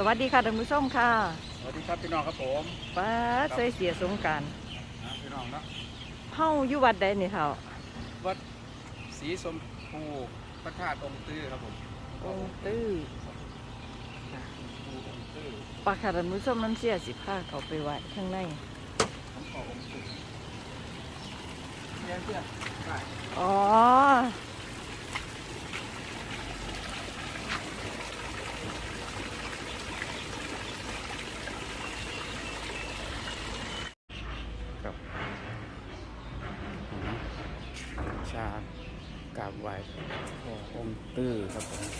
สวัสดีค่ะท่านผู้ชมค่ะสวัสดีครับพี่น้องครับผมป้าใส่เสียสงกรารนะพี่น้องเนาะเฮาอยู่วัดใดนี่เท่าวัดศรีสมภูพระธาตุองค์ตื้อครับผมองค์ตื้อภูองค์ตื้อปาค่ะท่านผู้ชมน้ำเสียสิพาเขาไปไหว้ข้างในผมขอองค์ตื้อเนี่ยเพื่อนได้ อ๋อ ครับชากราบไหว้ขอองค์ ตื้อครับผม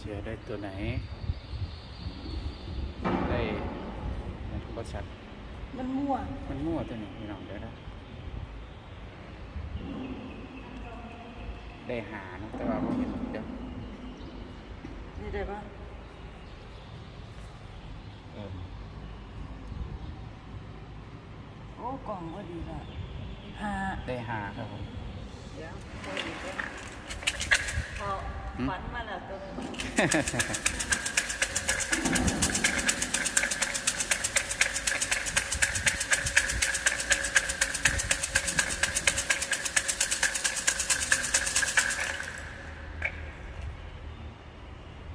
เชื่อได้ตัวไหน ได้ในทุกชัด มันมั่วมันมั่วตัวนี้พี่น้องเดี๋ยวนะได้หาเนาะแต่ว่าผมเห็นเดี๋ยวนี่ได้ปะเออโอ้กล่องก็ดีละหาได้หาครับผมเดี๋ยวพอดีเด้อพอฝันมาแล้วตัวนึง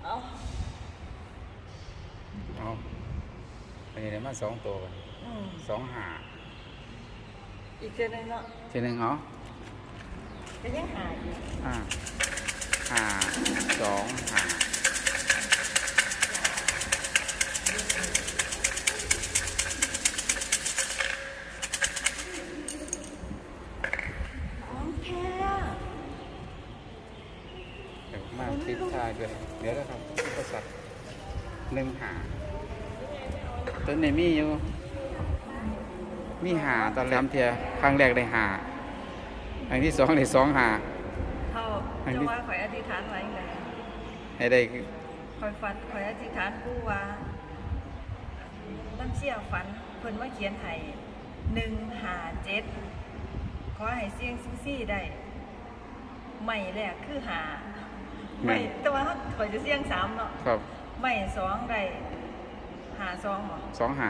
เอา เอาไปได้มาสองตัวกัน อืม สองหาอีกเจ้านึงเนาะทีหนึ่งเหรอก็ยังหาอยู่อ่าหาสองหาของแท้เดี๋ยวมาติดทายด้วยเดี๋ยวนะครับบริษัทหนึ่งหาต้นนี้มีอยู่ มีหาตอนแรกเทียครั้งแรกได้หาครั้งที่สองได้สองหาเขาอันจะนี้ว่าข่อยอธิษฐานไว้ไงให้ได้ข่อยฝันข่อยอธิษฐานกู้ว่าน้ำเชี่ยฝันเพิ่นว่าเขียนให้หนึ่งหาเจ็ดขอให้เสียงซิซี่ได้ไม่แรกคือหาไม่แต่ว่าเขาข่อยจะเสียงสามเนาะครับไม่สองได้หาสองบ่สองหา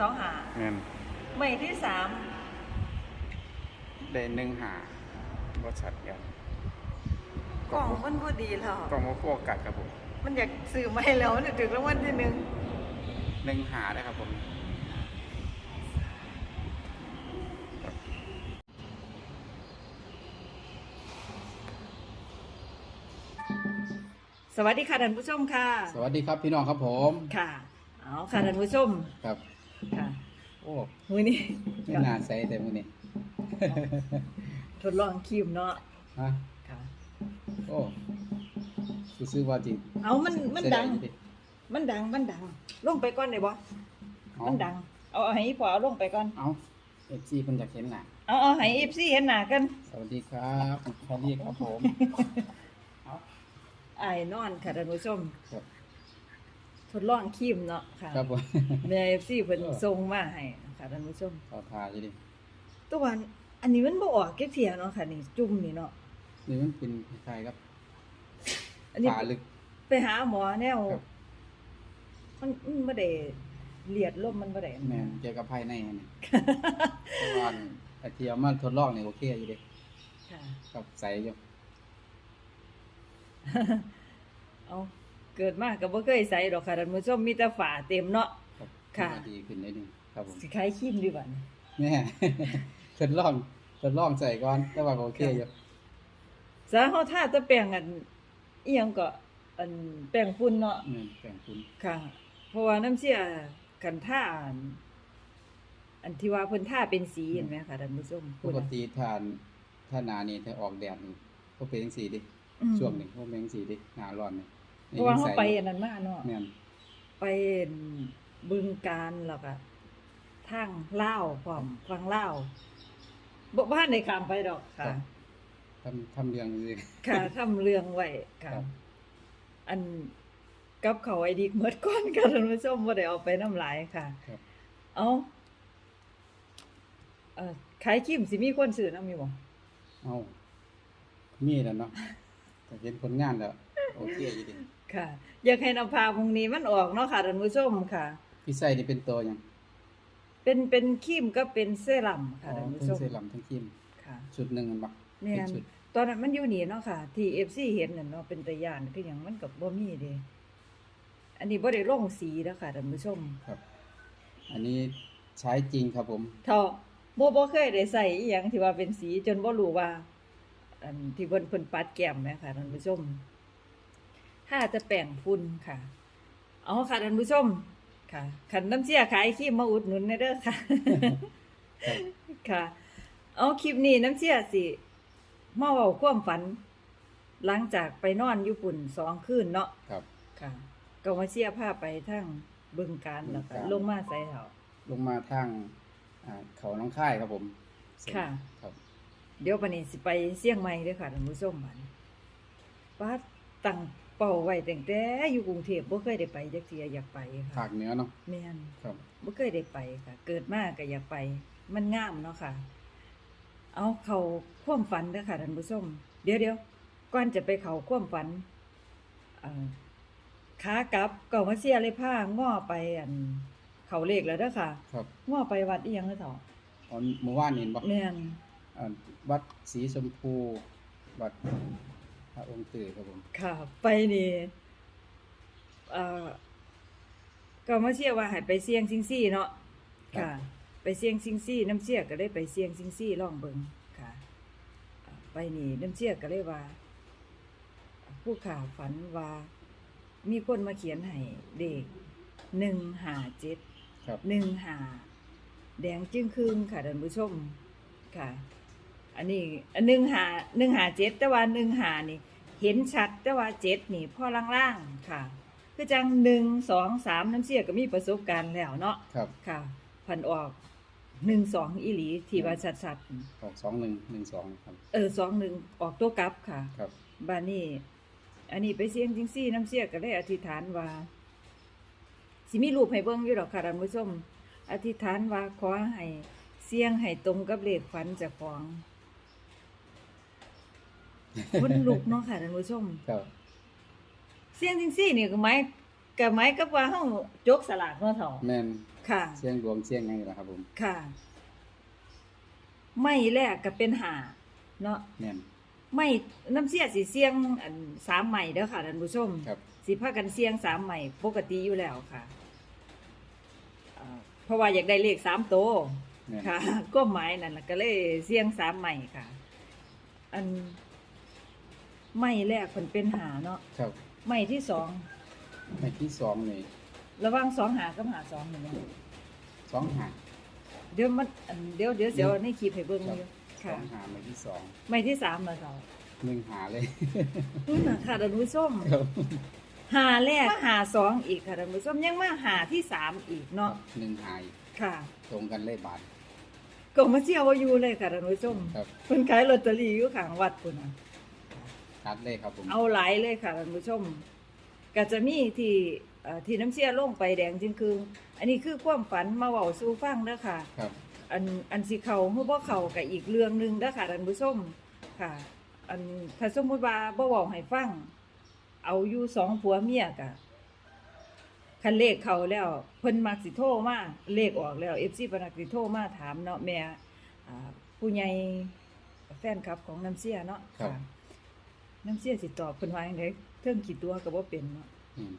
สองหาเงิน ไม่ที่สามได้หนึ่งหาบริษัทกันกล่องมันพอดีแล้วกล่องมาพวกกัดครับผม มันอยากซื้อไม่แล้วมันถึงรางวัลที่หนึ่งหนึ่งหาได้ครับผมสวัสดีค่ะท่านผู้ชมค่ะ สวัสดีครับพี่น้องครับผม ค่ะ เอาค่ะท่านผู้ชม ครับ ค่ะ โอ้มือนี้ ไม่น่าใส่แต่มือนี้ ทดลองคิมเนาะฮะ ค่ะ โอ้ซื้อๆว่าจิเอามันมันดังเสียายอยู่มันดังมันดัง ลงไปก่อนได้บ่เอามันดัง เอาเอาให้พอเอาลงไปก่อน เอาเอฟซีเพิ่นอยากเห็นน่ะ เอาเอาให้ FC เห็นหน้ากันสวัสดีครับสวัสดีครับผมเอาอ้ายนอนค่ะท่านผู้ชมครับ ทดลองคิมเนาะค่ะครับผมแม่ FC เพิ่นเออส่งมาให้ค่ะท่านผู้ชมขอทาอยู่ดิตัววันอันนี้มันบ่ออกแค่เที่ยเนาะค่ะนี่จุ่มนี่เนาะนี่มันเป็นคล้ายๆครับอันนี้ฝาลึกไปหาหมอแนวครับมันมันบ่ได้เลียดลมมันบ่ได้แม่นเกี่ยวกับภายในนี่เพราะว่าไอเทียมมาทดลองนี่โอเคอยู่เดิค่ะกับใสอยู่เอา เกิดมาก็บ่เคยใส่ดอกค่ะท่านผู้ชมมีแต่ฝาเต็มเนาะครับค่ะมาดีขึ้นได้ดีครับผมสิคล้ายครีมดีกว่านี่แม่ทดลองทดลองใส่ก่อนแต่ว่าก็โอเคอยู่ซะเฮาทาแต่แป้งอันอีหยังก็อันแป้งฝุ่นเนาะแม่นแป้งคุณค่ะ เพราะว่าน้ำเสียกันท่าอันอันที่ว่าเพิ่นท่าเป็นสีเห็นไหมคะท่านผู้ชมปกติทานถ้าหนานี่ถ้าออกแดดนี่ก็เป็นจังซี่ดิอืมช่วงหนึงก็เป็นจังซี่ดิหน้าร้อนนี่ เพราะว่าเขาไปอันนั้นมาเนาะแม่นไปบึงการแล้วก็ทางลาวพร้อมฟังลาวบ่บ้านในคามไปดอกค่ะ ทำทำเรื่องสิค่ะทำเรื่องไว้ค่ะ ครับ อันกับเขาวไอ้ดิกเมื่อก่อนค่ะท่านผู้ชมบ่ได้เอาไปน้ำลายค่ะ ครับ เอาเอ่อขายคิมสิมีคนซื้อนำอยู่บ่เอามีแล้วเนาะแต่เห็นผลงานแล้ว โอเคอยู่ดิ ค่ะ อยากให้นำพาพรุ่งนี้มันออกเนาะค่ะท่านผู้ชมค่ะ พี่ไส้นี่เป็นตัวหยังเป็นเป็นครีมก็เป็นเซรั่มอ๋ค่ะอท่านผู้เพิ่ชงมเซรั่มทั้งครีมค่ะชุดหนึงมันบักแม่เป็นนชุดตอนนั้นมันอยู่นี่เนาะค่ะ ที่ FC เห็นน่ะเนาะเป็นตะยานคือหยังมันก็บ่มีเด้อันนี้บ่ได้ลงสีแล้วค่ะท่านผู้ชมครับ อันนี้ใช้จริงครับผม เท่าบ่บ่เคยได้ใส่อีหยังที่ว่าเป็นสีจนบ่รู้ว่า อันที่เพิ่นเพิ่นปัดแก้มแหมค่ะท่านผู้ชม ถ้าจะแป้งฝุ่นค่ะ เอาค่ะท่านผู้ชมค่ะคันน้ำเสียขายครีมมาอุดหนุนแน่เด้อค่ะครับค่ะ เอาคลิปนี้น้ำเสียสิมาเว้าความฝัน หลังจากไปนอนอยู่ปุ่นสองคืนเนาะครับ ค่ะก็มาเสียผ้าไปทั้งบึงการแล้วก็บึงกาฬ ลงมาใส่เถาลงมาทางอ่าเขาน้องค่ายครับผมค่ะ ครับเดี๋ยวปานนี้สิไปเสี่ยงใหม่เด้อค่ะท่านผู้ชมบัดป้าตั้ง เป้าไว้ตั้งแต่อยู่กรุงเทพบ่เคยได้ไปจักเที่ยอยากไปภาค่ะคเหนือเนาะแม่นครับ บ่เคยได้ไปค่ะ เกิดมาก็อยากไป มันงามเนาะค่ะ เอาเข้าความฝันเด้อค่ะท่านผู้ชมเดี๋ยวเดี๋ยวก่อนจะไปเข้าความฝันเอ่อขากลับก็มาเสียเลยผ้าง้อไปอัน เข้าเลขแล้วเด้อค่ะครับง้อไปวัดอีหยังเด้อเถาะตอนเมื่อวานเห็นบอกแม่น อ่าวัดศรีชมพู วัดพ ระองค์ตื่อครับผม ค่ะ ไปนี่เอ่อก็มาเชื่อว่าให้ไปเสี่ยงซิงซี่เนาะค่ะ ไปเสี่ยงซิงซี่น้ำเชี่ยก็ได้ไปเสี่ยงซิงซี่ลองเบิ่งค่ะอ่าไปนี่น้ำเชี่ยก็เลยว่า ผู้ข่าวฝันว่า มีคนมาเขียนให้เด็กหนึ่งหาเจ็ด ครับ หนึ่งหาแดงจึ้งครึ่งค่ะท่านผู้ชมค่ะ อันนี้อันหนึ่งหาหนึ่งหาเจ็ดแต่ว่าหนึ่งหานี่ เห็นชัดแต่ว่าเจ็ดนี่พ่อล่างๆค่ะ คือจังหนึ่งสองสามน้ำเสียก็มีประสบการณ์แล้วเนาะครับค่ะ พันออกหนึ่งสองอีหลีที่ว่าชัดออกสองหนึ่งหนึ่งสองครับ ๆเออสองหนึ่งออกตัวกลับค่ะ ครับ บานนี้อันนี้ไปเสียงจิงซี่น้ำเสียก็ได้อธิษฐานว่า สิมีรูปให้เบิ่งอยู่ดอกค่ะท่านผู้ชม อธิษฐานว่าขอให้เสียงให้ตรงกับเลขฝันเจากของ คนลุกเนาะค่ะท่านผู้ชมครับเสียงจิงซี่นี่ก็หมายก็หมายกับว่าเฮาจกสลากเนาะเฒ่าแม่นค่ะ เสียงดวงเสียงไงล่ะครับผมค่ะ ไม่แรกก็เป็นหาเนาะแม่น ไม่น้ำเสียสิเสียงอันสามใหม่เด้อค่ะท่านผู้ชมครับ สิพากันเสียงสามใหม่ปกติอยู่แล้วค่ะอ่าเพราะว่าอยากได้เลขสามโตว แม่นค่ะ ก็หมายนั่นล่ะก็เลยเสียงสามใหม่ค่ะ อัน ไม่แรกมันเป็นหาเนาะครับไม่ที่สองในที่สองนี่ระหว่างสองหากับหาสองนี่นะสองหา เดี๋ยวมันอันเดี๋ยวเดี๋ยวเดี๋ยวในคลิปให้เบิ่งครับ อยู่สค่ะองหาในที่สองไม่ที่สามแล้วเนาะหนึ่งหาเลยอุ้ยน่ะค่ะท่านผู้ชมครับหาแรกมาหาสองอีกค่ะท่านผู้ชมยังมาหาที่สามอีกเนาะหนึ่งหายค่ะตรงกันเลยบาทก็มาเที่ยวว่าอยู่เลยค่ะท่านผู้ชมครับ เพิ่นขายลอตเตอรี่อยู่ข้างวัดพุ่นน่ะ ตัดเลยครับผมเอาหลายเลยค่ะท่านผู้ชมก็จะมีที่เอ่อที่น้ำเชี่ยลงไปแดงจริงคือ อันนี้คือความฝันมาเว้าสู่ฟังเด้อค่ะ ครับอันอันสิเขาเฮือบ่เขาก็อีกเรื่องหนึงเด้อค่ะท่านผู้ชมค่ะ อันถ้าสมมุติว่าบ่เว้าให้ฟัง เอาอยู่สองผัวเมียกะคันเลขเขาแล้วเพิ่นมักสิโทรมาเลขออกแล้ว FC เพิ่นมักสิโทรมาถามเนาะแม่อ่าผู้ใหญ่แฟนคลับของน้ำเสียเนาะครับค่ะ น้ำเสียสิตอบเพิ่นว่าจังไดเทิงคิดตัวก็บ่เป็นเนาะอืม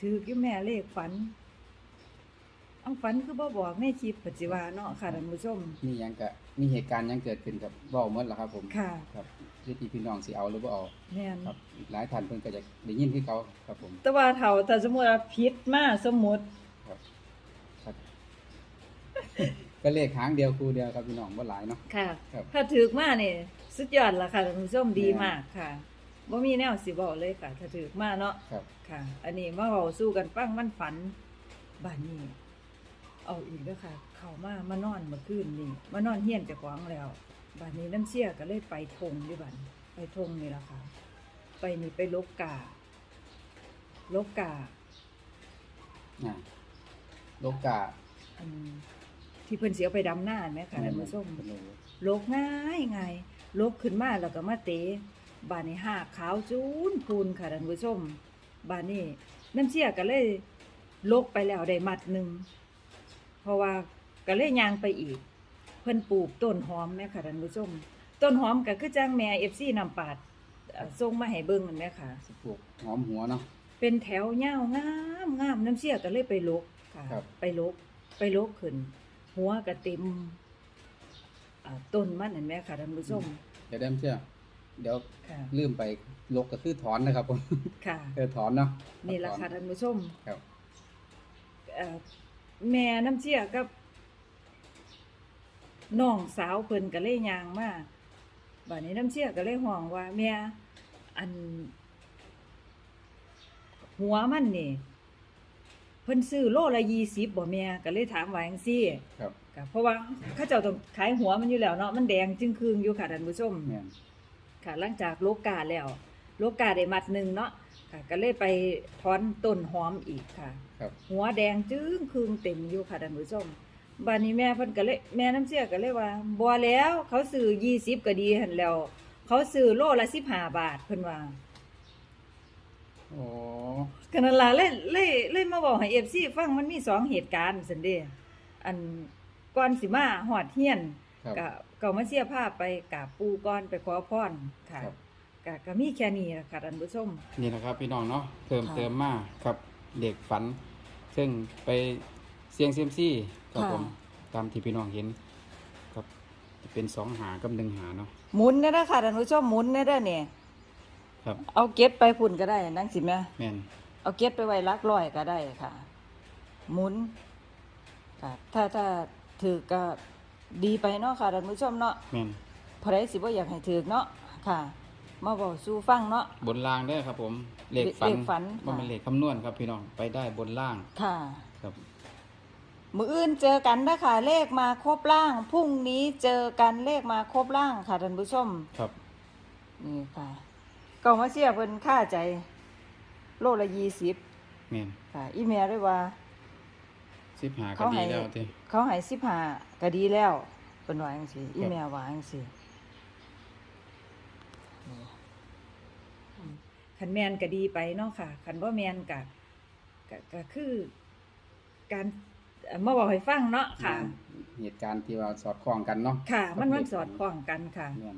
ถืออยู่แม่เลขฝัน เอาฝันคือบ่บอกในคลิปปัจจุบันเนาะค่ะท่านผู้ชม มีหยังกะมีเหตุการณ์หยังเกิดขึ้นกับเว้าหมดแล้วครับผมค่ะครับที่ที่พี่น้องสิเอาหรือบ่เอาแม่นครับอีกหลายท่านเพิ่นก็จะได้ยินคือเขาครับผม แต่ว่าเฒ่าถ้าสมมุติว่าผิดมาสมมุติ ครับครับ ก็เลขหางเดียวคู่เดียวครับพี่น้องบ่หลายเนาะ ค่ะ ครับ ถ้าถือมานี่สุดยอดละค่ะท่านผู้ชมดีมากค่ะ บ่มีแนวสิบอกเลยค่ะถ้าถือมาเนาะครับ ค่ะ อันนี้มาเว้าสู้กันฟังมันฝันบ้านนี้ เอาอีกแล้วค่ะ เข้ามามานอนเมื่อคืนนี่มานอนเฮียนเจ้าของแล้วบ้านนี้น้ำเชี่ยก็เลยไปทงด้วยบัดไปทงนี่ล่ะค่ะ ไปนี่ไปลกกาลกกาอ่าโลกาอันที่เพิ่นเสียไปดำหน้าแม่ค่ะท่านผู้ชมเป็นโลลกง่ายง่ายลกขึ้นมาแล้วก็มาเตะ บานนี้หากขาวจูนพูนค่ะท่านผู้ชม บานนี้น้ำเชี่ยก็เลยลกไปแล้วได้มัดหนึ่งเพราะว่าก็เลยยางไปอีก เพิ่นปลูกต้นหอมแม่ค่ะท่านผู้ชม ต้นหอมก็คือจ้างแม่เอฟซีนำปาดเอ่อส่งมาให้เบิ่งนั่นแหละค่ะ สิปลูกหอมหัวเนาะ เป็นแถวยาวงามงามน้ำเชี่ยก็เลยไปลกค่ะ ครับ ไปลกไปลกขึ้น หัวก็เต็มอ่าต้นมันเห็นไหมค่ะท่านผู้ชม เดี๋ยวได้มเชื่อ เดี๋ยวค่ะ ลืมไปลกก็คือถอนนะครับผมค่ะ เออถอนเนาะนี่แหละถอค่ะท่านผู้ชมครับ เอ่อแม่น้ำเชี่ยกับน้องสาวเพิ่นก็เลยยางมาบัดนี้น้ำเชี่ยก็เลยห้องว่าแม่อัน หัวมันนี่เพิ่นซื้อโลละยี่สิบบ่แม่ก็เลยถามว่าจังซี่ครับก็เพราะว่าเขาเจ้าต้องขายหัวมันอยู่แล้วเนาะมันแดงจึงคืงอยู่ค่ะท่านผู้ชมแม่น ค่ะหลังจากโลกาแล้วโลกาได้มัดหนึ่งเนาะค่ะก็เลยไปถอนต้นหอมอีกค่ะ ครับ หัวแดงจึ้งคืงเต็มอยู่ค่ะท่านผู้ชมบัดนี้แม่เพิ่นก็เลยแม่น้ำเสียก็เลยว่าบ่แล้วเขาซื้อ20ก็ดีหั่นแล้ว เขาซื้อโลละ15บาทเพิ่นว่าโอ้ก็นั่นล่ะเลยเลยเลยมาบอกให้ FC ฟังมันมีสองเหตุการณ์ซั่นเด้อันก่อนสิมาฮอดเฮียน ครับ ก็ก็มาเสียภาพไปกราบปู่ก่อนไปขอพรค่ะครับ ก็ก็มีแค่นี้ล่ะค่ะท่านผู้ชม นี่นะครับพี่น้องเนาะเพิ่มค่ะเติมมาครับเด็กฝัน ซึ่งไปเสียงเซียมซี่ครับค่ะ ผมตามที่พี่น้องเห็นครับจะเป็นสองหากับหนึ่งหาเนาะหมุนได้อค่ะท่านผู้ชมหมุนได้อเด้อเนี่ย ครับเอาเก็บไปพุ่นก็ได้นั่งสิแม่แม่นเอาเก็บไปไว้หลักร้อยก็ได้ค่ะหมุนค่ะถ้าถ้าถือก็ ดีไปเนาะค่ะท่านผู้ชมเนาะแม่นเพราะใดสิบ่อยากให้ถือเนาะค่ะ มาบอกสู่ฟังเนาะ บนล่างได้อครับผมเลขฝันเลขฝันว่าเป็นเลขคำนวณครับพี่น้องไปได้บนล่างค่ะ ครับ มืออื่นเจอกันนะค่ะเลขมาครบล่างพรุ่งนี้เจอกันเลขมาครบล่างค่ะท่านผู้ชม ครับนี่ค่ะก็มาเสียเพิ่นค่าใจ โลละยี่สิบแม่นค่ะ อีเมลด้วยว่า สิบหาก็เขาดีให้แล้วทีเขาให้สิบห้า ก็ดีแล้วเป็นว่าจังซี่อีเมลว่าจังซี่คันแมนก็ดีไปเนาะค่ะคันบ่แมนก็ก็ก็คือ การเอ่อมาบอกให้ฟังเนาะค่ะ เหตุการณ์ที่ว่าสอดคล้องกันเนาะค่ะ มันกับมันเลขสอดคล้องกันค่ะ แม่น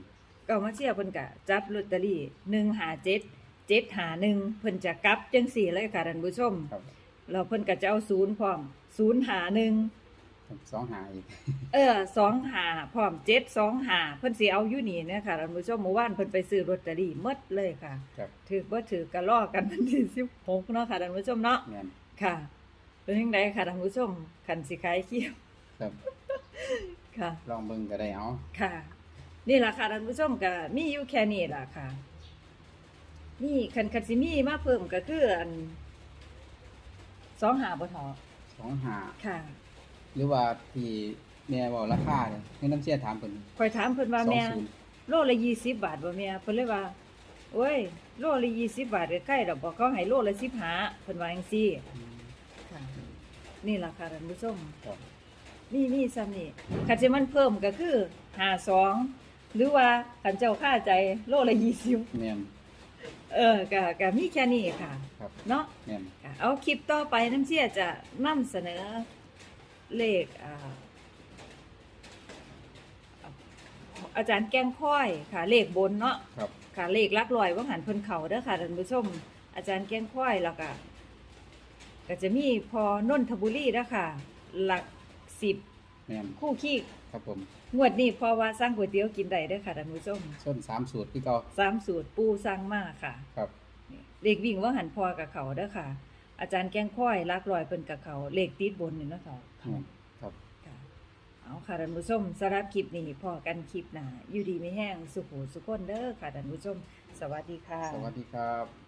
ก็มาเชียร์เพิ่นก็จับลอตเตอรี่หนึ่งหาเจ็ดเจ็ดหาหนึ่งเพิ่นจะกลับจังสี่เลยค่ะท่านผู้ชมครับเราเพิ่นก็จะเอาศูนย์พร้อมศูนย์หาหนึ่ง สองหาอีกเออสองหาพร้อมเจ็ดสองหาเพิ่นสิเอาอยู่นี่เนะคะท่านผู้ชมเมื่อวานเพิ่นไปซื้อลอตเตอรี่หมดเลยค่ะครับถือบ่ถือก็ลอกกันวันที่สิบหกเนาะค่ะท่านผู้ชมเนาะแม่นค่ะเป็นยังไงค่ะท่านผู้ชมคันสิขายเขี้ยวครับค่ะ ลองเบิ่งก็ได้เอาค่ะ นี่แหละค่ะท่านผู้ชมก็มีอยู่แค่นี้ล่ะค่ะนี่คันคันสิมีมาเพิ่มก็คืออันสองหาบ่ทอสองหาค่ะ หรือว่าที่แม่บอกราคาเนี่ยให้น้ำเชี่ยถามเพิ่นคอยถามเพิ่นว่าสองแม่ศูนย์โลละยี่สิบบาทบ่แม่เพิ่นเลยว่าโอ้ยโลละยี่สิบบาทใกล้ๆดอกบ่เขาให้โลละสิบห้าเพิ่นว่าจังซี่ค่ะ นี่ล่ะค่ะท่านผู้ชม ครับนี่นี่ซ้ำนี่คันสิมันเพิ่มก็คือห้าสองหรือว่าคันเจ้าค่าใจโลละยี่สิบแม่นเออก็ก็มีแค่นี้ค่ะ ครับเนาะ แม่น ค่ะเอาคลิปต่อไปน้ำเชี่ยจะนำเสนอ เลขอ่าอาจารย์แก้งค่อยค่ะ เลขบนเนาะครับ ค่ะเลขหลักลอยว่าหันเพิ่นเขาเด้อค่ะท่านผู้ชม อาจารย์แก้งค่อยแล้วก็ก็จะมีพอนนทบุรีเด้อค่ะ หลักสิบแม่นคู่ขี้ครับผมงวดนี้เพอว่าสร้างก๋วยเตี๋ยวกินได้เด้อค่ะท่านผู้ชมส้นสามสูตรที่เก่าสามสูตรปูสร้างมาค่ะ ครับเลขวิ่งว่าหันพอกับเขาเด้อค่ะ อาจารย์แก้งค่อยลักลอยเพิ่นกับเขาเลขติดบนนี่เนาะเขาแม่นครับ ค่ะเอาค่ะท่านผู้ชมสำหรับคลิปนี้พอกันคลิปหน้าอยู่ดีไม่แห้งสุขหูสุขคนเด้อค่ะท่านผู้ชม สวัสดีค่ะ สวัสดีครับ